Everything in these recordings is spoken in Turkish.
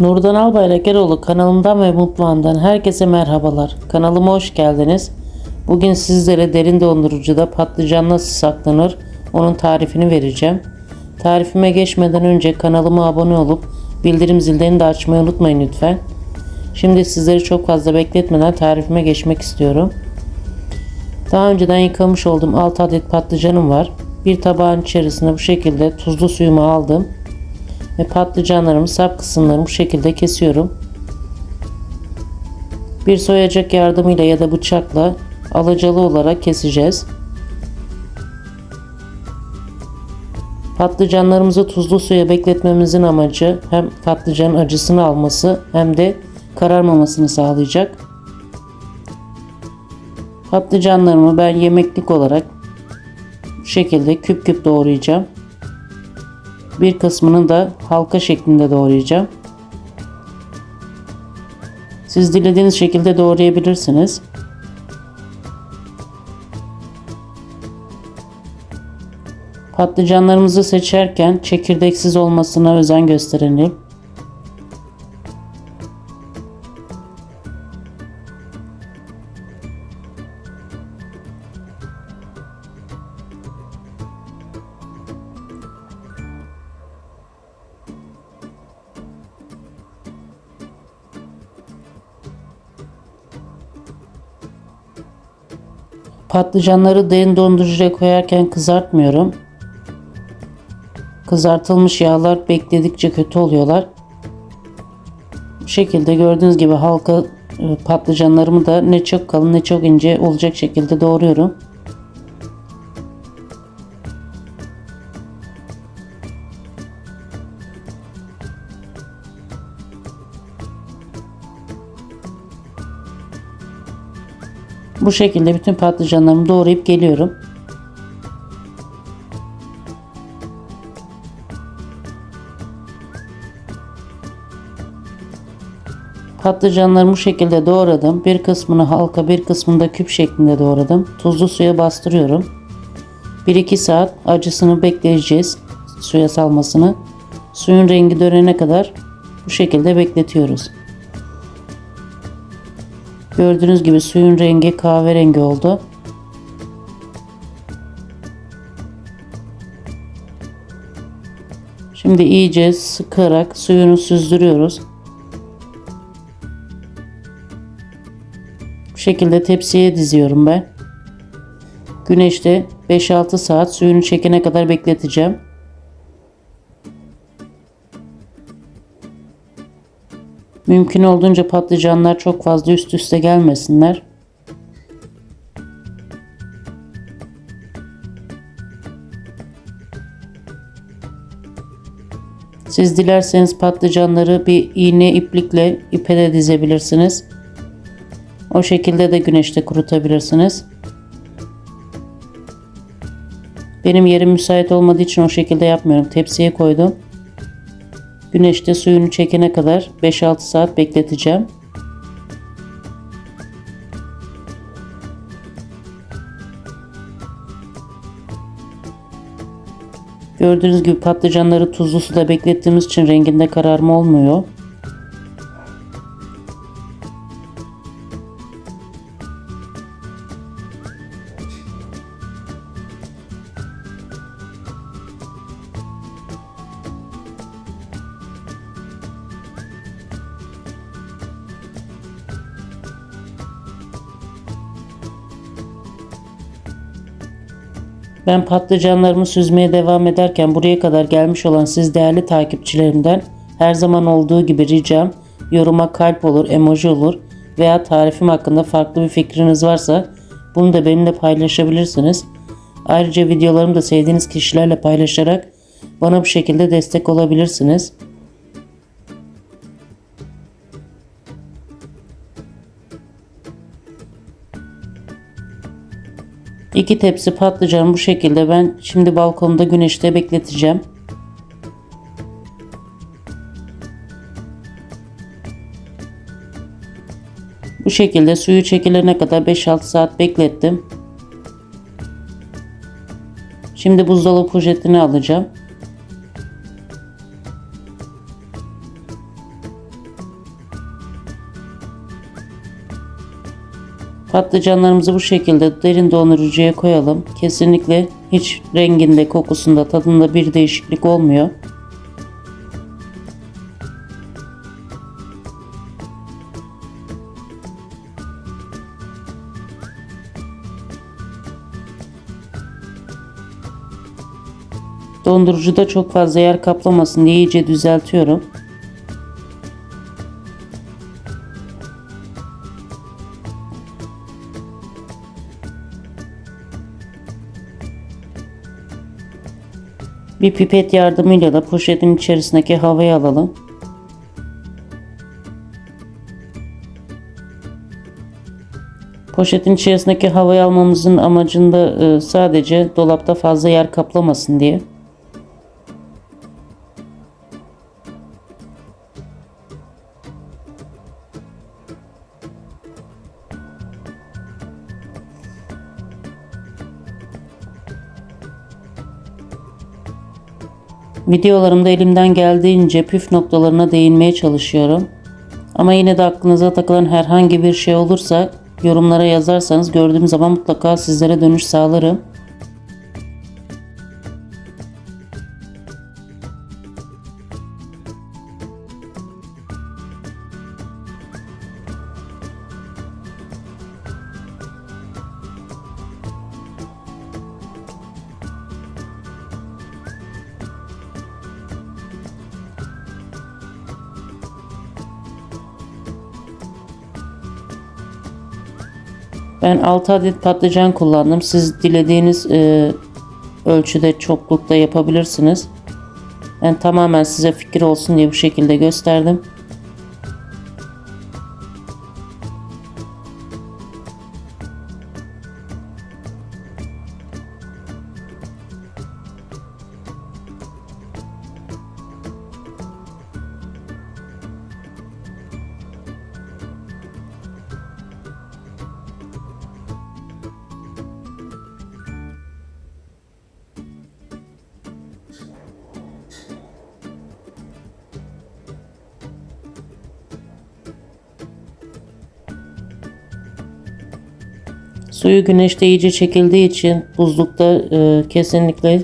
Nurdan Albayrak Eroğlu kanalımdan ve mutfağından herkese merhabalar. Kanalıma hoş geldiniz. Bugün sizlere derin dondurucuda patlıcan nasıl saklanır onun tarifini vereceğim. Tarifime geçmeden önce kanalıma abone olup bildirim zillerini de açmayı unutmayın lütfen. Şimdi sizleri çok fazla bekletmeden tarifime geçmek istiyorum. Daha önceden yıkamış olduğum 6 adet patlıcanım var. Bir tabağın içerisine bu şekilde tuzlu suyumu aldım ve patlıcanlarımı sap kısımlarını bu şekilde kesiyorum. Bir soyacak yardımıyla ya da bıçakla alacalı olarak keseceğiz. Patlıcanlarımızı tuzlu suya bekletmemizin amacı hem patlıcanın acısını alması hem de kararmamasını sağlayacak. Patlıcanlarımı ben yemeklik olarak bu şekilde küp küp doğrayacağım. Bir kısmını da halka şeklinde doğrayacağım. Siz dilediğiniz şekilde doğrayabilirsiniz. Patlıcanlarımızı seçerken çekirdeksiz olmasına özen gösterelim. Patlıcanları derin dondurucuya koyarken kızartmıyorum. Kızartılmış yağlar bekledikçe kötü oluyorlar. Bu şekilde gördüğünüz gibi halka e, patlıcanlarımı da ne çok kalın ne çok ince olacak şekilde doğruyorum. Bu şekilde bütün patlıcanlarımı doğrayıp geliyorum. Patlıcanlarımı bu şekilde doğradım. Bir kısmını halka bir kısmını da küp şeklinde doğradım. Tuzlu suya bastırıyorum. 1-2 saat acısını bekleyeceğiz. Suya salmasını. Suyun rengi dönene kadar bu şekilde bekletiyoruz. Gördüğünüz gibi suyun rengi kahverengi oldu. Şimdi iyice sıkarak suyunu süzdürüyoruz. Bu şekilde tepsiye diziyorum ben. Güneşte 5-6 saat suyunu çekene kadar bekleteceğim. Mümkün olduğunca patlıcanlar çok fazla üst üste gelmesinler. Siz dilerseniz patlıcanları bir iğne iplikle ipe de dizebilirsiniz. O şekilde de güneşte kurutabilirsiniz. Benim yerim müsait olmadığı için o şekilde yapmıyorum. Tepsiye koydum. Güneşte suyunu çekene kadar 5-6 saat bekleteceğim. Gördüğünüz gibi patlıcanları tuzlu suda beklettiğimiz için renginde kararma olmuyor. Ben patlıcanlarımı süzmeye devam ederken buraya kadar gelmiş olan siz değerli takipçilerimden her zaman olduğu gibi ricam yoruma kalp olur, emoji olur veya tarifim hakkında farklı bir fikriniz varsa bunu da benimle paylaşabilirsiniz. Ayrıca videolarımı da sevdiğiniz kişilerle paylaşarak bana bu şekilde destek olabilirsiniz. İki tepsi patlıcan bu şekilde ben şimdi balkonda güneşte bekleteceğim. Bu şekilde suyu çekilene kadar 5-6 saat beklettim. Şimdi buzdolabı poşetini alacağım. Patlıcanlarımızı bu şekilde derin dondurucuya koyalım. Kesinlikle hiç renginde, kokusunda, tadında bir değişiklik olmuyor. Dondurucuda çok fazla yer kaplamasın diye iyice düzeltiyorum. Bir pipet yardımıyla da poşetin içerisindeki havayı alalım. Poşetin içerisindeki havayı almamızın amacında e, sadece dolapta fazla yer kaplamasın diye. Videolarımda elimden geldiğince püf noktalarına değinmeye çalışıyorum. Ama yine de aklınıza takılan herhangi bir şey olursa yorumlara yazarsanız gördüğüm zaman mutlaka sizlere dönüş sağlarım. Ben 6 adet patlıcan kullandım. Siz dilediğiniz e, ölçüde çoklukta yapabilirsiniz. Ben tamamen size fikir olsun diye bu şekilde gösterdim. Suyu güneşte iyice çekildiği için buzlukta e, kesinlikle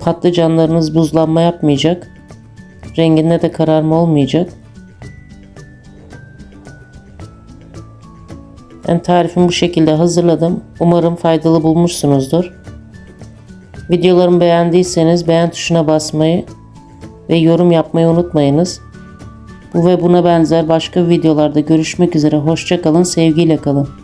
patlıcanlarınız buzlanma yapmayacak. Renginde de kararma olmayacak. Ben tarifimi bu şekilde hazırladım. Umarım faydalı bulmuşsunuzdur. Videolarımı beğendiyseniz beğen tuşuna basmayı ve yorum yapmayı unutmayınız. Bu ve buna benzer başka videolarda görüşmek üzere. Hoşçakalın, sevgiyle kalın.